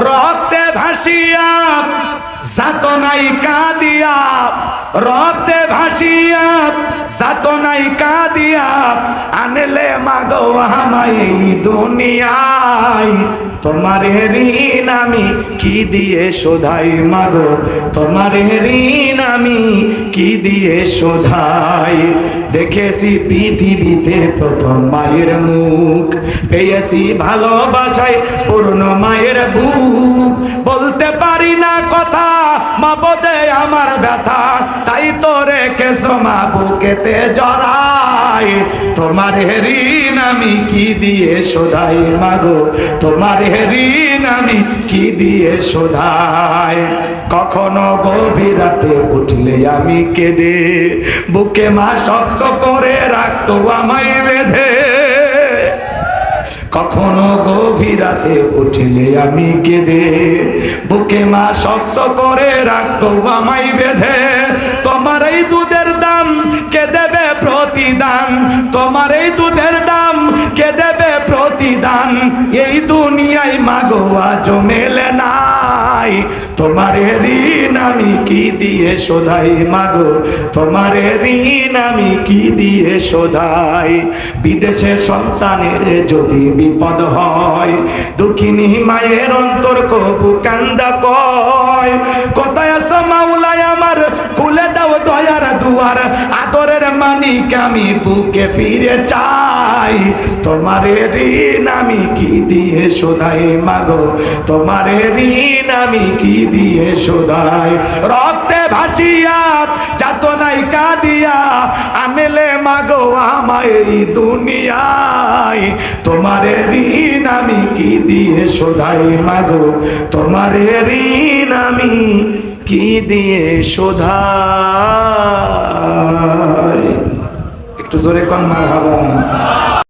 রক্তে ভাসিয়া যাতনাই কাঁদিয়া রক্তে ভাসিয়া যাতনাই কাঁদিয়া আনলে মাগো আমায় এই দুনিয়ায়। তোমার ঋণ আমি কি দিয়ে শোধাই মাগো? তোমার ঋণ আমি কি দিয়ে শোধাই? দেখেছি পৃথিবীতে প্রথম মায়ের মুখ, পেয়েছি ভালোবাসায় পূর্ণ মায়ের বুক। বলতে পারি না কথা আমার ব্যথা, তাই তো রেখেছো মা বুকেতে জড়াই। তোমার ঋণ আমি কি দিয়ে শোধাই মাগো? তোমার ঋণ আমি কি দিয়ে শোধাই? কখনো গভীর রাতে উঠলে আমি কেঁদে, বুকে মা শক্ত করে রাখতো আমায় বেঁধে। কখনো গভীরাতে উঠলে আমি কেঁদে বুকে মা শক্ত করে রাখতো আমায় বেঁধে। তোমার এই দুধের দাম কে দেবে প্রতিদান? এই দুনিয়ায় মাগো আজ মেলে নাই। তোমার ঋণ আমি কি দিয়ে শোধাই মাগো? তোমার ঋণ আমি কি দিয়ে শোধাই? বিদেশে সন্তানের যদি বিপদ হয়, দুঃখিনী মায়ের অন্তর কবু কান্দা কয়। কোথায় মানিক, আমি বুকে ফিরে চাই। তোমার ঋণ আমি কি দিয়ে শোধাই মাগো? তোমার ঋণ আমি কি দিয়ে শোধাই? রক্তে ভাসিয়া যাতনাই কাঁদিয়া আনলে মাগো আমায় দুনিয়ায়। তোমার ঋণ আমি কি দিয়ে শোধাই মাগো? তোমার ঋণ আমি কি দিয়ে শোধাই? একটু জোরে কন্যা মার